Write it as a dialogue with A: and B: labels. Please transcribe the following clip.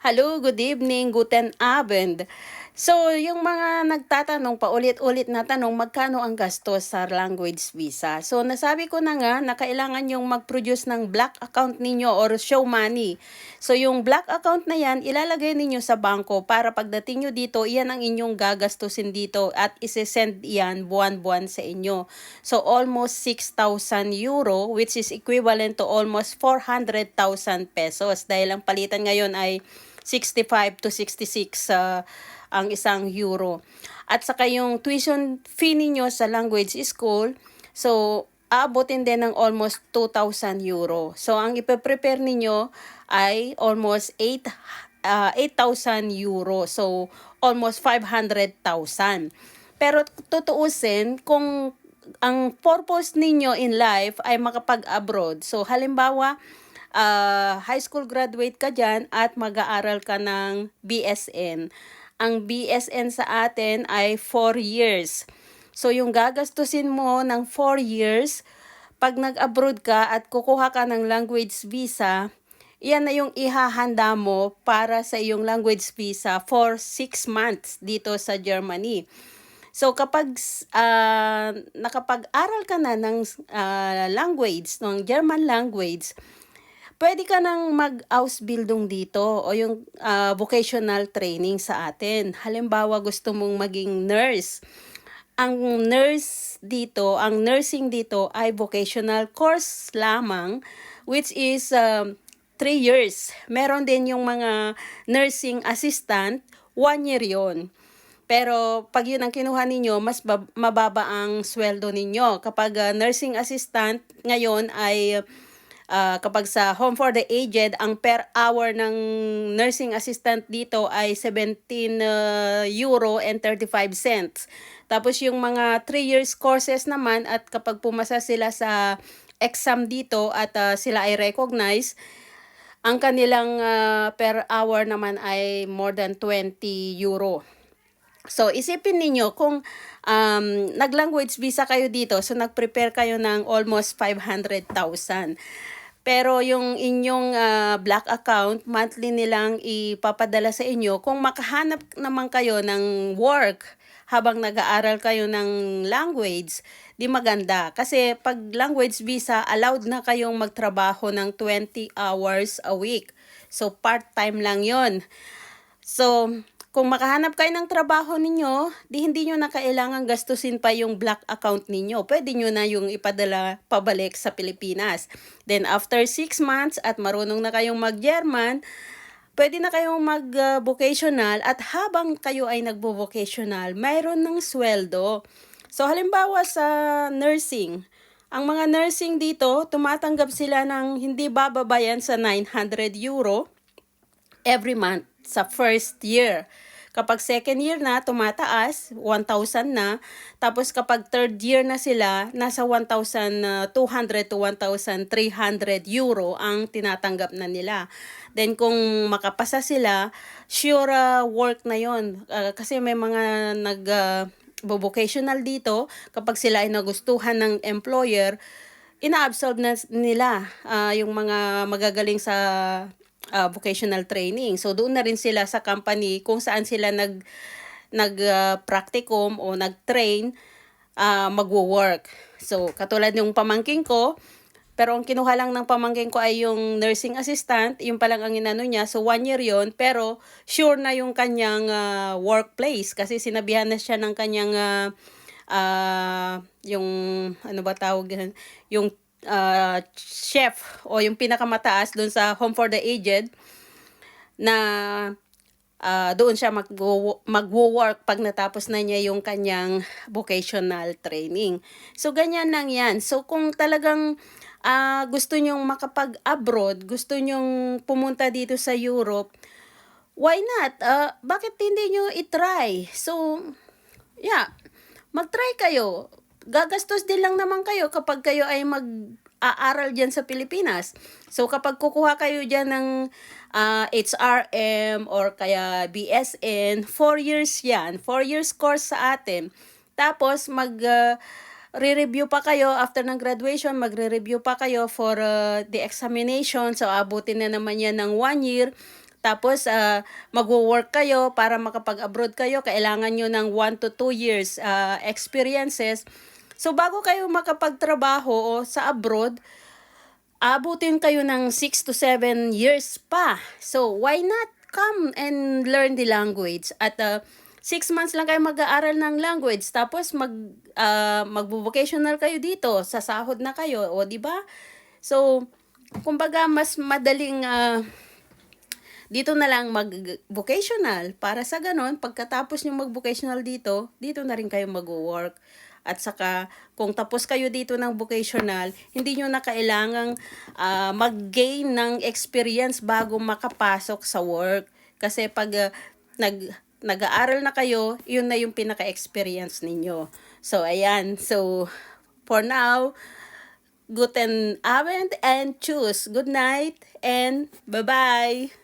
A: Hello, good evening, guten Abend. So, yung mga nagtatanong, paulit-ulit na tanong, magkano ang gastos sa language visa? So, nasabi ko na nga na kailangan yung mag-produce ng black account ninyo or show money. So, yung black account na yan, ilalagay ninyo sa bangko para pagdating nyo dito, iyan ang inyong gagastusin dito at isi-send yan buwan-buwan sa inyo. So, almost 6,000 euro, which is equivalent to almost 400,000 pesos. Dahil ang palitan ngayon ay 65 to 66 uh, ang isang euro. At saka yung tuition fee ninyo sa language school, so aabotin din ng almost 2,000 euro. So ang ipe-prepare ninyo ay almost 8 uh, 8,000 euro. So almost 500,000. Pero tutuusin kung ang purpose ninyo in life ay makapag-abroad. So halimbawa, uh, high school graduate ka dyan at mag-aaral ka ng BSN. Ang BSN sa atin ay 4 years. So yung gagastusin mo ng 4 years, pag nag-abroad ka at kukuha ka ng language visa, iyan na yung ihahanda mo para sa iyong language visa for 6 months dito sa Germany. So kapag uh, nakapag-aral ka na ng uh, language, ng German language, pwede ka nang mag-Ausbildung dito o yung uh, vocational training sa atin. Halimbawa, gusto mong maging nurse. Ang nurse dito, ang nursing dito ay vocational course lamang which is um, 3 years. Meron din yung mga nursing assistant, 1 year yon. Pero pag yun ang kinuha ninyo, mas mababa ang sweldo ninyo. Kapag uh, nursing assistant ngayon ay uh, kapag sa Home for the Aged, ang per hour ng nursing assistant dito ay 17 uh, euro and 35 cents. Tapos yung mga 3 years courses naman at kapag pumasa sila sa exam dito at uh, sila ay recognize, ang kanilang uh, per hour naman ay more than 20 euro. So, isipin ninyo kung um, nag-language visa kayo dito, so nag-prepare kayo ng almost 500,000. Pero yung inyong uh, black account, monthly nilang ipapadala sa inyo. Kung makahanap naman kayo ng work habang nag-aaral kayo ng language, di maganda. Kasi pag language visa, allowed na kayong magtrabaho ng 20 hours a week. So part-time lang yon So, kung makahanap kayo ng trabaho ninyo, di hindi nyo na kailangan gastusin pa yung black account ninyo. Pwede nyo na yung ipadala pabalik sa Pilipinas. Then after 6 months at marunong na kayong mag-German, pwede na kayong mag-vocational at habang kayo ay nagbo-vocational, mayroon ng sweldo. So halimbawa sa nursing, ang mga nursing dito, tumatanggap sila ng hindi bababayan sa 900 euro every month sa first year. Kapag second year na, tumataas, 1,000 na. Tapos kapag third year na sila, nasa 1,200 to 1,300 euro ang tinatanggap na nila. Then kung makapasa sila, sure uh, work na yon uh, Kasi may mga nag... Uh, vocational dito, kapag sila ay nagustuhan ng employer, ina-absorb na nila uh, yung mga magagaling sa uh, vocational training. So doon na rin sila sa company kung saan sila nag nag uh, practicum o nag-train uh, magwo-work. So katulad yung pamangking ko, pero ang kinuha lang ng pamangkin ko ay yung nursing assistant, yung pa lang ang inano niya. So, one year yon pero sure na yung kanyang uh, workplace kasi sinabihan na siya ng kanyang uh, uh, yung ano ba tawag yung uh, chef o yung pinakamataas doon sa Home for the Aged na uh, doon siya magwo-work pag natapos na niya yung kanyang vocational training. So, ganyan lang yan. So, kung talagang uh, gusto nyong makapag-abroad, gusto nyong pumunta dito sa Europe, why not? Uh, bakit hindi nyo itry? So, yeah, mag-try kayo gagastos din lang naman kayo kapag kayo ay mag-aaral dyan sa Pilipinas. So kapag kukuha kayo dyan ng uh, ah, HRM or kaya BSN, 4 years yan. 4 years course sa atin. Tapos mag... Uh, re-review pa kayo after ng graduation, magre-review pa kayo for uh, the examination. So, abutin na naman yan ng 1 year Tapos, ah, magwo-work kayo para makapag-abroad kayo. Kailangan nyo ng 1 to 2 years ah, experiences. So, bago kayo makapagtrabaho sa abroad, abutin kayo ng 6 to 7 years pa. So, why not come and learn the language? At 6 months lang kayo mag-aaral ng language. Tapos, mag, ah, magbo-vocational kayo dito. Sasahod na kayo. O, di ba? So, kumbaga, mas madaling... ah, dito na lang mag-vocational para sa ganon, pagkatapos nyo mag-vocational dito, dito na rin kayo mag-work. At saka, kung tapos kayo dito ng vocational, hindi nyo na kailangang ah, mag-gain ng experience bago makapasok sa work. Kasi pag ah, nag, nag-aaral na kayo, yun na yung pinaka-experience ninyo. So, ayan. So, for now, guten Abend and choose. Good night and bye-bye.